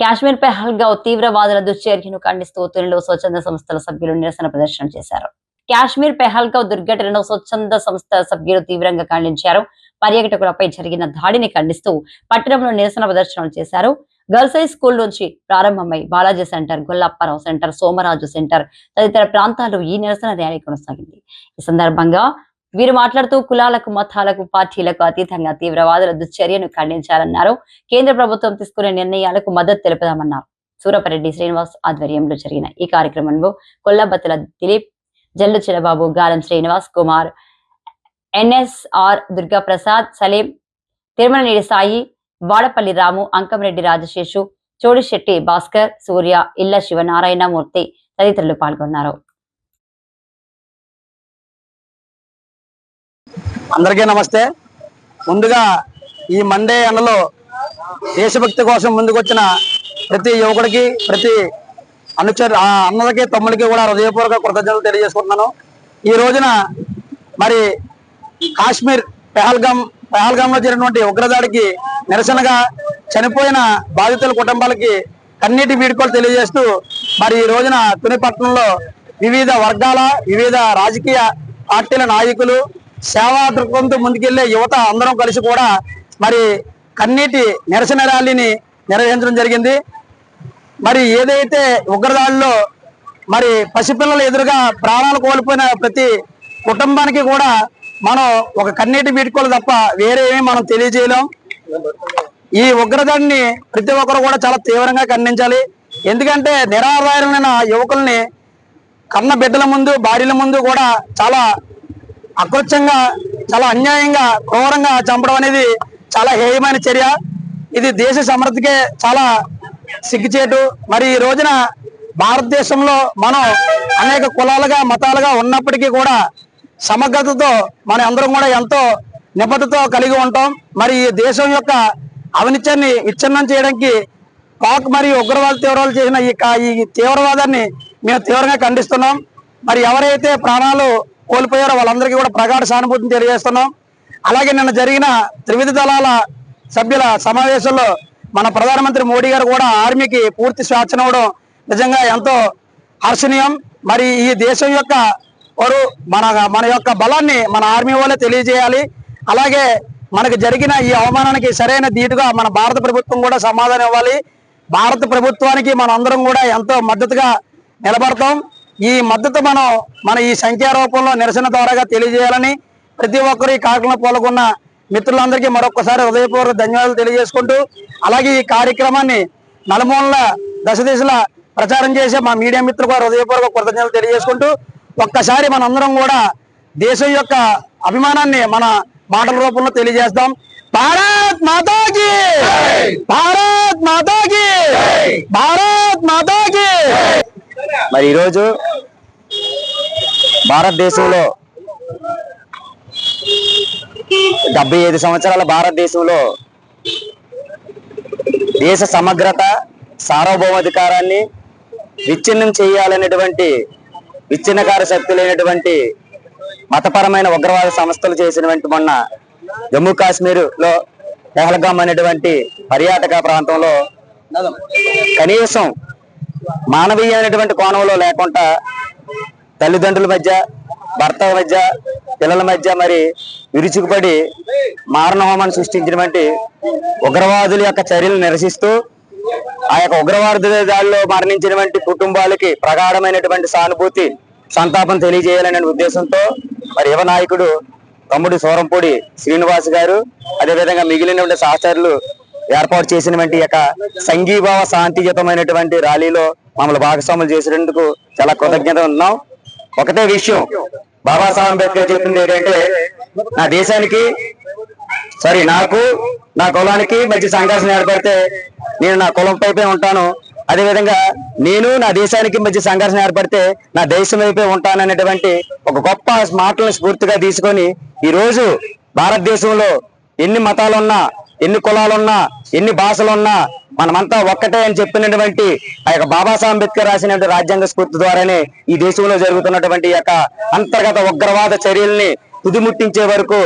కాశ్మీర్ పై హల్గా తీవ్రవాదుల దుశ్చర్యను ఖండిస్తూ తొలిలో స్వచ్ఛంద సంస్థల సభ్యులు నిరసన ప్రదర్శన చేశారు. కాశ్మీర్ పెహల్గావ్ దుర్ఘటనను స్వచ్ఛంద సంస్థ సభ్యులు తీవ్రంగా ఖండించారు. పర్యాటకులపై జరిగిన దాడిని ఖండిస్తూ పట్టణంలో నిరసన ప్రదర్శనలు చేశారు. గర్ల్స్ హై స్కూల్ నుంచి ప్రారంభమై Balaji centre Gollapparao centre Somaraju centre తదితర ప్రాంతాల్లో ఈ నిరసన ర్యాలీ కొనసాగింది. ఈ సందర్భంగా వీరు మాట్లాడుతూ కులాలకు మతాలకు పార్టీలకు అతీతంగా తీవ్రవాదుల దుశ్చర్యను ఖండించాలన్నారు. కేంద్ర ప్రభుత్వం తీసుకునే నిర్ణయాలకు మద్దతు తెలుపుదామన్నారు. సూరపరెడ్డి శ్రీనివాస్ ఆధ్వర్యంలో జరిగిన ఈ కార్యక్రమంలో కొల్లబత్తుల దిలీప్ జల్లు చిరబాబు గాలం శ్రీనివాస్ కుమార్ ఎన్ఎస్ఆర్ దుర్గాప్రసాద్ సలీం తిరుమలనేడి సాయి వాడపల్లి రాము అంకంరెడ్డి రాజశేషు చోడిశెట్టి భాస్కర్ సూర్య ఇళ్ళ శివనారాయణ మూర్తి తదితరులు పాల్గొన్నారు. అందరికీ నమస్తే. ముందుగా ఈ మండే ఎండలో దేశభక్తి కోసం ముందుకొచ్చిన ప్రతి యువకుడికి ప్రతి అనుచరు ఆ అన్నలకి తమ్ముడికి కూడా హృదయపూర్వక కృతజ్ఞతలు తెలియజేసుకుంటున్నాను. ఈ రోజున మరి కాశ్మీర్ పెహల్గం పెహల్గంలో జరిగినటువంటి ఉగ్రదాడికి నిరసనగా చనిపోయిన బాధితుల కుటుంబాలకి కన్నీటి వీడుకోలు తెలియజేస్తూ మరి ఈ రోజున తుని పట్టణంలో వివిధ వర్గాల వివిధ రాజకీయ పార్టీల నాయకులు సేవా దృక్పథంతో ముందుకెళ్ళే యువత అందరం కలిసి కూడా మరి కన్నీటి నిరసన ర్యాలీని నిర్వహించడం జరిగింది. మరి ఏదైతే ఉగ్రదాడిలో మరి పసిపిల్లల ఎదురుగా ప్రాణాలు కోల్పోయిన ప్రతి కుటుంబానికి కూడా మనం ఒక కన్నీటి వీడుకోలు తప్ప వేరేమీ మనం తెలియజేయలేం. ఈ ఉగ్రదాడిని ప్రతి ఒక్కరు కూడా చాలా తీవ్రంగా ఖండించాలి. ఎందుకంటే నిరాధారమైన యువకుల్ని కన్న బిడ్డల ముందు భార్యల ముందు కూడా చాలా అకృత్యంగా చాలా అన్యాయంగా క్రూరంగా చంపడం అనేది చాలా హేయమైన చర్య. ఇది దేశ సమృద్ధికే చాలా సిగ్గుచేటు. మరి ఈ రోజున భారతదేశంలో మనం అనేక కులాలుగా మతాలుగా ఉన్నప్పటికీ కూడా సమగ్రతతో మన అందరం కూడా ఎంతో నిబద్ధతో కలిగి ఉంటాం. మరి ఈ దేశం యొక్క అవినిత్యాన్ని విచ్ఛిన్నం చేయడానికి పాక్ మరియు ఉగ్రవాద తీవ్రవాదులు చేసిన ఈ కా- ఈ తీవ్రవాదాన్ని మేము తీవ్రంగా ఖండిస్తున్నాం. మరి ఎవరైతే ప్రాణాలు కోల్పోయారో వాళ్ళందరికీ కూడా ప్రగాఢ సానుభూతిని తెలియజేస్తున్నాం. అలాగే నిన్న జరిగిన త్రివిధ దళాల సభ్యుల సమావేశంలో మన ప్రధానమంత్రి మోడీ గారు కూడా ఆర్మీకి పూర్తి స్వేచ్ఛనివ్వడం నిజంగా ఎంతో హర్షణీయం. మరి ఈ దేశం యొక్క వారు మన మన యొక్క బలాన్ని మన ఆర్మీ వాళ్ళే తెలియజేయాలి. అలాగే మనకు జరిగిన ఈ అవమానానికి సరైన ధీటుగా మన భారత ప్రభుత్వం కూడా సమాధానం ఇవ్వాలి. భారత ప్రభుత్వానికి మన అందరం కూడా ఎంతో మద్దతుగా నిలబడతాం. ఈ మద్దతు మనం మన ఈ సంఖ్యారూపంలో నిరసన ద్వారాగా తెలియజేయాలని ప్రతి ఒక్కరు ఈ కార్యక్రమంలో పాల్గొన్న మిత్రులందరికీ మరొకసారి హృదయపూర్వక ధన్యవాదాలు తెలియజేసుకుంటూ అలాగే ఈ కార్యక్రమాన్ని నలుమూలల దశ దిశల ప్రచారం చేసే మా మీడియా మిత్రులకు కూడా హృదయపూర్వక కృతజ్ఞతలు తెలియజేసుకుంటూ ఒక్కసారి మనందరం కూడా దేశం యొక్క అభిమానాన్ని మన మాటల రూపంలో తెలియజేస్తాం. భారత్ మాతాకి! భారత్ మాతాకి! భారత్ మాతాకి మరి ఈరోజు భారతదేశంలో డెబ్బై ఐదు సంవత్సరాల భారతదేశంలో దేశ సమగ్రత సార్వభౌమాధికారాన్ని విచ్ఛిన్నం చేయాలనేటువంటి విచ్ఛిన్నకార శక్తులైనటువంటి మతపరమైన ఉగ్రవాద సంస్థలు చేసినటువంటి మొన్న జమ్మూ కాశ్మీర్లో పెహల్గాం అనేటువంటి పర్యాటక ప్రాంతంలో కనీసం మానవీయమైనటువంటి కోణంలో లేకుండా తల్లిదండ్రుల మధ్య భర్త మధ్య పిల్లల మధ్య మరి విరుచుకుపడి మారణహోమాన్ని సృష్టించినటువంటి ఉగ్రవాదుల యొక్క చర్యలు నిరసిస్తూ ఆ యొక్క ఉగ్రవాద దాడిలో మరణించినటువంటి కుటుంబాలకి ప్రగాఢమైనటువంటి సానుభూతి సంతాపం తెలియజేయాలనే ఉద్దేశంతో మరి యువ నాయకుడు తమ్ముడు సోరంపూడి శ్రీనివాస్ గారు అదేవిధంగా మిగిలినటువంటి సహచరులు ఏర్పాటు చేసినటువంటి యొక్క సంఘీభావ శాంతియుతమైనటువంటి ర్యాలీలో మమ్మల్ని భాగస్వాములు చేసినందుకు చాలా కృతజ్ఞత ఉన్నాం. ఒకటే విషయం బాబాసాహెబ్ అంబేద్కర్ చెప్పింది ఏంటంటే నా దేశానికి సారీ నాకు నా కులానికి మంచి సంఘర్షణ ఏర్పడితే నేను నా కులం పైపే ఉంటాను. అదేవిధంగా నేను నా దేశానికి మధ్య సంఘర్షణ ఏర్పడితే నా దేశం వైపే ఉంటాను అనేటువంటి ఒక గొప్ప మాటలను స్ఫూర్తిగా తీసుకొని ఈరోజు భారతదేశంలో ఎన్ని మతాలున్నా ఎన్ని కులాలున్నా ఎన్ని భాషలున్నా మనమంతా ఒక్కటే అని చెప్పినటువంటి ఆ యొక్క బాబాసాహెబ్ అంబేద్కర్ రాసినటువంటి రాజ్యాంగ స్ఫూర్తి ద్వారానే ఈ దేశంలో జరుగుతున్నటువంటి యొక్క అంతర్గత ఉగ్రవాద చర్యల్ని తుదిముట్టించే వరకు